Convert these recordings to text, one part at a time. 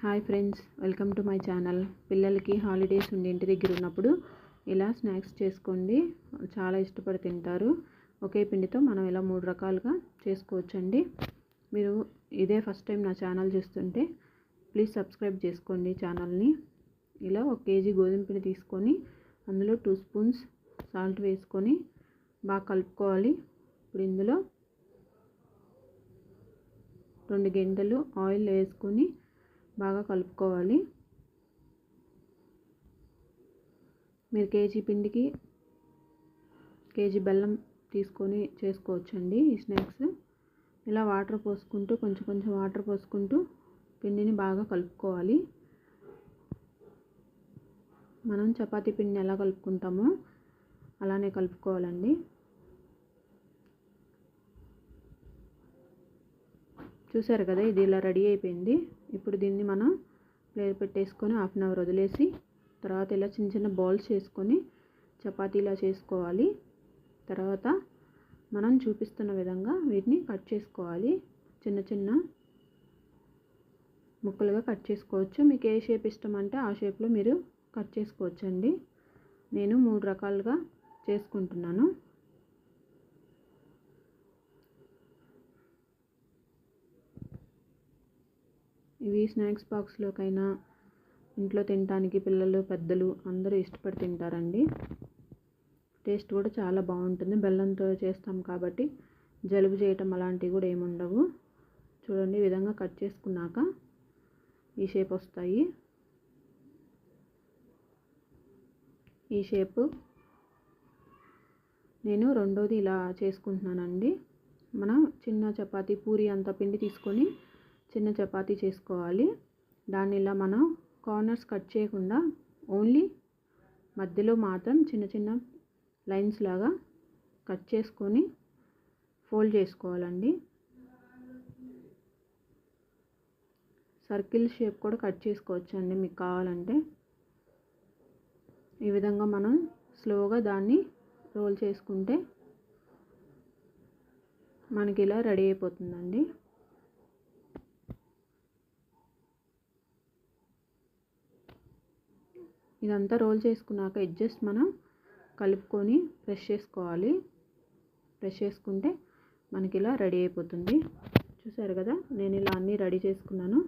Hi friends welcome to my channel. పిల్లలకి holidays ఉండి ఇంటి దగ్గర ఉన్నప్పుడు ఇలా స్నాక్స్ చేసుకోండి. చాలా ఇష్టపడి తింటారు. ఒకే పిండితో మనం ఇలా మూడు రకాలుగా చేసుకోవచ్చండి. మీరు ఇదే ఫస్ట్ టైం నా ఛానల్ చూస్తుంటే ప్లీజ్ సబ్స్క్రైబ్ చేసుకోండి ఛానల్ని. ఇలా ఒక కేజీ గోధుమ పిండి తీసుకొని అందులో టూ స్పూన్స్ సాల్ట్ వేసుకొని బాగా కలుపుకోవాలి. ఇప్పుడు ఇందులో రెండు గంటలు ఆయిల్ వేసుకొని బాగా కలుపుకోవాలి. మీరు కేజీ పిండికి కేజీ బెల్లం తీసుకొని చేసుకోవచ్చండి ఈ స్నాక్స్. ఇలా వాటర్ పోసుకుంటూ కొంచెం కొంచెం వాటర్ పోసుకుంటూ పిండిని బాగా కలుపుకోవాలి. మనం చపాతీ పిండిని ఎలా కలుపుకుంటామో అలానే కలుపుకోవాలండి. చూసారు కదా ఇది ఇలా రెడీ అయిపోయింది. ఇప్పుడు దీన్ని మనం ప్లేట్ పెట్టేసుకొని హాఫ్ అన్ అవర్ వదిలేసి తర్వాత ఇలా చిన్న చిన్న బాల్స్ చేసుకొని చపాతీలా చేసుకోవాలి. తర్వాత మనం చూపిస్తున్న విధంగా వీటిని కట్ చేసుకోవాలి. చిన్న చిన్న ముక్కలుగా కట్ చేసుకోవచ్చు. మీకు ఏ షేప్ ఇష్టం అంటే ఆ షేప్లో మీరు కట్ చేసుకోవచ్చండి. నేను మూడు రకాలుగా చేసుకుంటున్నాను. ఇవి స్నాక్స్ బాక్స్లోకైనా ఇంట్లో తినడానికి పిల్లలు పెద్దలు అందరూ ఇష్టపడి తింటారండి. టేస్ట్ కూడా చాలా బాగుంటుంది. బెల్లంతో చేస్తాం కాబట్టి జలుబు చేయటం అలాంటివి కూడా ఏముండవు చూడండి ఈ విధంగా కట్ చేసుకున్నాక ఈ షేప్ వస్తాయి. ఈ షేపు నేను రెండోది ఇలా చేసుకుంటున్నానండి. మనం చిన్న చపాతీ పూరి అంత పిండి తీసుకొని చిన్న చపాతీ చేసుకోవాలి. దాన్ని ఇలా మనం కార్నర్స్ కట్ చేయకుండా ఓన్లీ మధ్యలో మాత్రం చిన్న చిన్న లైన్స్ లాగా కట్ చేసుకొని ఫోల్డ్ చేసుకోవాలండి. సర్కిల్ షేప్ కూడా కట్ చేసుకోవచ్చండి మీకు కావాలంటే. ఈ విధంగా మనం స్లోగా దాన్ని రోల్ చేసుకుంటే మనకి ఇలా రెడీ అయిపోతుందండి. ఇదంతా రోల్ చేసుకున్నాక ఎడ్జస్ట్ మనం కలుపుకొని ప్రెష్ చేసుకోవాలి. ప్రెష్ చేసుకుంటే మనకి ఇలా రెడీ అయిపోతుంది. చూసారు కదా నేను ఇలా అన్నీ రెడీ చేసుకున్నాను.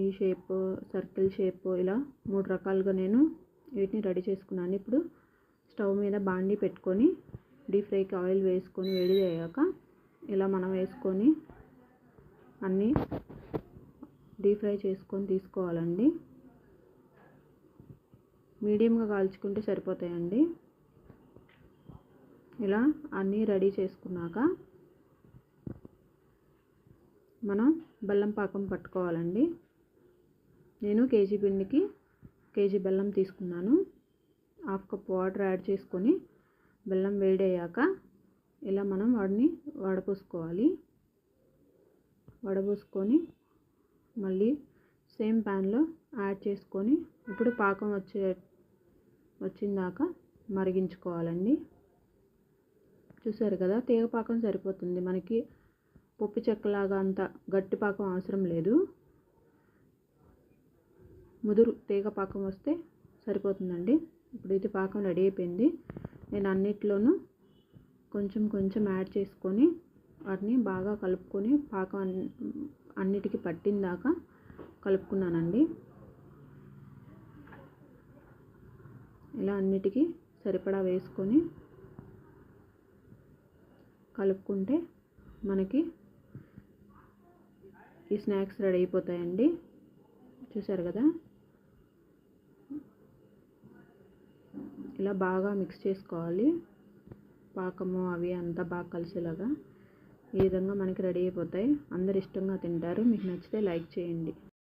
ఈ షేప్ సర్కిల్ షేప్ ఇలా మూడు రకాలుగా నేను వీటిని రెడీ చేసుకున్నాను. ఇప్పుడు స్టవ్ మీద బాండీ పెట్టుకొని డీప్ ఫ్రైకి ఆయిల్ వేసుకొని వేడి అయ్యాక ఇలా మనం వేసుకొని అన్నీ డీప్ ఫ్రై చేసుకొని తీసుకోవాలండి. మీడియంగా కాల్చుకుంటే సరిపోతాయండి. ఇలా అన్నీ రెడీ చేసుకున్నాక మనం బెల్లం పాకం పట్టుకోవాలండి. నేను కేజీ పిండికి కేజీ బెల్లం తీసుకున్నాను. హాఫ్ కప్ వాటర్ యాడ్ చేసుకొని బెల్లం వేడయ్యాక ఇలా మనం వాడిని వడపోసుకోవాలి. వడపోసుకొని మళ్ళీ సేమ్ ప్యాన్లో యాడ్ చేసుకొని ఇప్పుడు పాకం వచ్చే వచ్చిందాక మరిగించుకోవాలండి. చూసారు కదా తీగ పాకం సరిపోతుంది. మనకి పప్పు చెక్కలాగా అంత గట్టి పాకం అవసరం లేదు. ముదురు తీగ పాకం వస్తే సరిపోతుందండి. ఇప్పుడు ఇది పాకం రెడీ అయిపోయింది. నేను అన్నిట్లోనూ కొంచెం కొంచెం యాడ్ చేసుకొని వాటిని బాగా కలుపుకొని పాకం అన్నిటికీ పట్టిందాకా కలుపుకున్నానండి. ఇలా అన్నిటికీ సరిపడా వేసుకొని కలుపుకుంటే మనకి ఈ స్నాక్స్ రెడీ అయిపోతాయండి. చూసారు కదా? ఇలా బాగా మిక్స్ చేసుకోవాలి. పాకము అవి అంతా బాగా కలిసేలాగా ఈ విధంగా మనకి రెడీ అయిపోతాయి. అందరు ఇష్టంగా తింటారు. మీకు నచ్చితే లైక్ చేయండి.